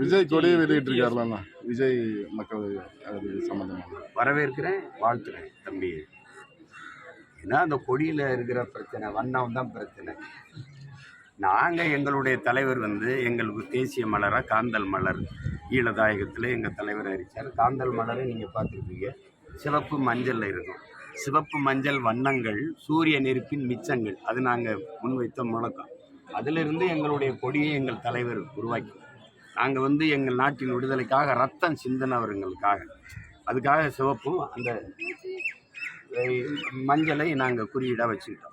விஜய் கொடியை வெளியிட்டிருக்காருலண்ணா. விஜய் மக்கள் அது சம்மந்தமாக வரவேற்கிறேன் வாழ்த்துறேன் தம்பி. ஏன்னா அந்த கொடியில் இருக்கிற பிரச்சனை வண்ணம் தான் பிரச்சனை. நாங்கள் எங்களுடைய தலைவர் வந்து எங்களுக்கு தேசிய மலராக காந்தல் மலர் ஈழதாயகத்தில் எங்கள் தலைவர் அறிச்சார் காந்தல் மலரை நீங்கள் பார்த்துருப்பீங்க. சிவப்பு மஞ்சளில் இருக்கும். சிவப்பு மஞ்சள் வண்ணங்கள் சூரிய நெருப்பின் மிச்சங்கள் அது நாங்கள் முன்வைத்த முழக்கம். அதிலிருந்து எங்களுடைய கொடியை எங்கள் தலைவர் உருவாக்கி நாங்கள் வந்து எங்கள் நாட்டின் விடுதலைக்காக ரத்தம் சிந்தினவர்களுக்காக அதுக்காக சிவப்பும் அந்த மஞ்சளை நாங்கள் குறியீடாக வச்சுக்கிட்டோம்.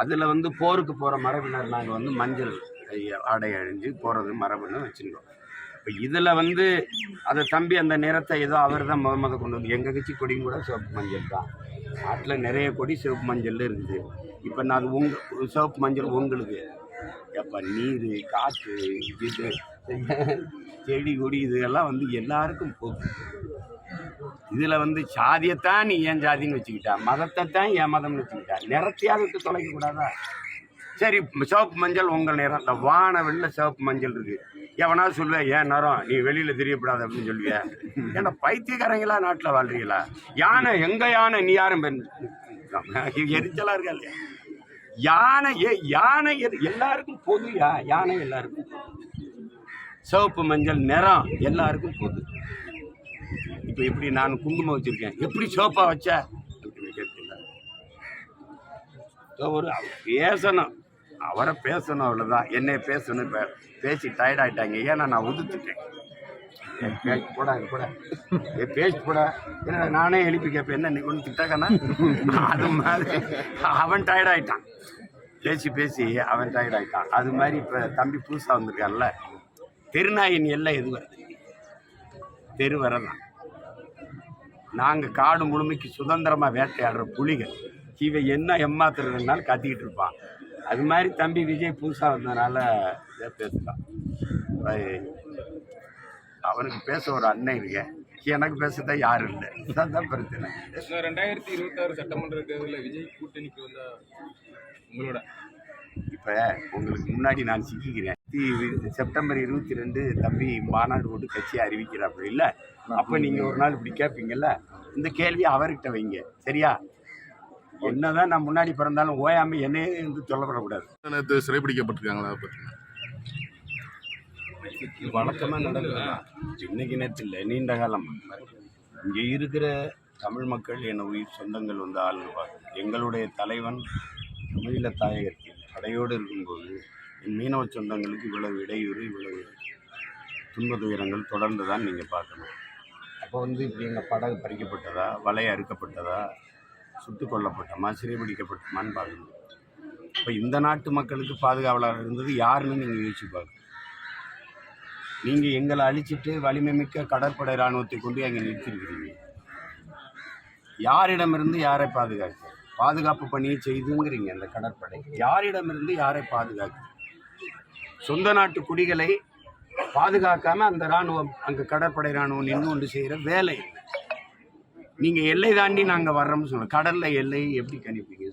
அதில் வந்து போருக்கு போகிற மரபினர் நாங்கள் வந்து மஞ்சள் ஆடை அழிஞ்சு போகிறது மரபுன்னு வச்சுருக்கோம் இப்போ இதில் வந்து அதை தம்பி அந்த நிறத்தை ஏதோ அவர் தான் முத முத கொண்டு வந்து எங்கள் கட்சி கொடியும் கூட சிவப்பு மஞ்சள் தான். நாட்டில் நிறைய கொடி சிவப்பு மஞ்சள் இருக்குது இப்போ நான் அது உங்க சிவப்பு மஞ்சள் உங்களுக்கு எப்போ நீர் காற்று இது செடி கொடி இதெல்லாம் வந்து எல்லாருக்கும் போகும். இதில் வந்து சாதியத்தான் நீ ஏன் ஜாதின்னு வச்சுக்கிட்டா? மதத்தை தான் ஏன் மதம்னு வச்சுக்கிட்டா? நிறத்தையாவது விட்டு தொலைக்கக்கூடாதா சரி சிவப்பு மஞ்சள் உங்கள் நிறம். இந்த வான வெளில சிவப்பு மஞ்சள் இருக்குது எவனாவது சொல்லுவேன் ஏன் நிறம்? நீ வெளியில் தெரியப்படாது அப்படின்னு சொல்லுவேன் ஏன்னா பைத்தியக்காரங்களா நாட்டில் வாழ்றீங்களா? யானை எங்கே யானை நீ யாரும் பெண்? எரிச்சலாக இருக்கா இல்லையா? யானை யானை எது- எல்லாருக்கும் பொது யா யானை எல்லாருக்கும் சிவப்பு மஞ்சள் நிறம் எல்லாருக்கும் பொது. இப்போ எப்படி நான் குங்குமம் வச்சிருக்கேன்? எப்படி சோப்பா வச்ச? அப்படின்னு கேட்கல ஒரு அவர் பேசணும். அவரை பேசணும் அவ்வளோதான் என்னை பேசணும். இப்போ பேசி டயர்ட் ஆயிட்டாங்க. ஏன்னா நான் உதுத்துட்டேன் ஏய், பேசி போடா இங்க ஏ பேசி போடா. ஏன்னா நானே எழுப்பி கேட்பேன் என்ன நீ ஒன்று திட்டாக்கண்ணா அது மாதிரி. அவன் டயர்ட் ஆயிட்டான். பேசி பேசி அவன் டயர்ட் ஆயிட்டான். அது மாதிரி இப்போ தம்பி புதுசாக வந்திருக்கான்ல. தெருநாயின் எல்லாம் எது வருது? தெரு வரலாம் நாங்கள் காடு முழுமைக்கு சுதந்திரமாக வேட்டையாடுற புலிகள். இவன் என்ன ஏமாத்துறதுனாலும் கத்திக்கிட்டு இருப்பான். அது மாதிரி தம்பி விஜய் புதுசாக வந்ததுனால பேசலாம் அவனுக்கு பேச ஒரு அண்ணன் இருக்க எனக்கு பேசதான் யாரும் இல்லை. அதுதான் பிரச்சனை. ரெண்டாயிரத்தி இருபத்தாறு சட்டமன்ற தேர்தலில் விஜய் கூட்டணிக்கு வந்தா உங்களோட? இப்போ உங்களுக்கு முன்னாடி நான் சிக்கிக்கிறேன். தி- செப்டம்பர் இருபத்தி ரெண்டு தம்பி மாநாடு போட்டு கட்சியை அறிவிக்கிறாப்புல இல்லை? அப்போ நீங்கள் ஒரு நாள் இப்படி கேட்பீங்கல்ல இந்த கேள்வி அவர்கிட்ட வைங்க. சரியா? என்னதான் நான் முன்னாடி பிறந்தாலும் ஓயாம என்னையே வந்து சொல்லப்படக்கூடாது. சிறைப்பிடிக்கப்பட்டிருக்காங்களா பற்றி இது வழக்கமாக நடக்குதுதான் இன்னைக்கு நேற்று இல்லை நீண்ட காலம் இங்கே இருக்கிற தமிழ் மக்கள் என் உயிர் சொந்தங்கள் வந்து ஆளுங்க எங்களுடைய தலைவன் தமிழீழ தாயகத்தில் படையோடு இருக்கும்போது என் மீனவ சொந்தங்களுக்கு இவ்வளவு இடையூறு இவ்வளவு துன்ப துயரங்கள் தொடர்ந்து தான் நீங்கள் பார்க்கணும். அப்போ வந்து இப்படி எங்கள் படகு பறிக்கப்பட்டதா? வலை அறுக்கப்பட்டதா? சுட்டு கொல்லப்பட்டோமா? சிறைபிடிக்கப்பட்டோமான்னு பார்க்கணும். இப்போ இந்த நாட்டு மக்களுக்கு பாதுகாவலர் இருந்தது யாருன்னு நீங்கள் யோசிச்சு பார்க்கணும். நீங்கள் எங்களை அழிச்சிட்டு வலிமை மிக்க கடற்படை இராணுவத்தை கொண்டு அங்கே நிறுத்திருக்கிறீங்க. யாரிடமிருந்து யாரை பாதுகாக்க? பாதுகாப்பு பணியை செய்துங்கிறீங்க அந்த கடற்படை. யாரிடமிருந்து யாரை பாதுகாக்க? சொந்த நாட்டு குடிகளை பாதுகாக்காம அந்த இராணுவம் அங்கே கடற்படை இராணுவம் நின்று கொண்டு செய்கிற வேலை. நீங்கள் நீங்க எல்லை தாண்டி நாங்கள் வர்றோம்னு சொல்லுவோம் கடல்ல எல்லை எப்படி கணிப்பீங்க?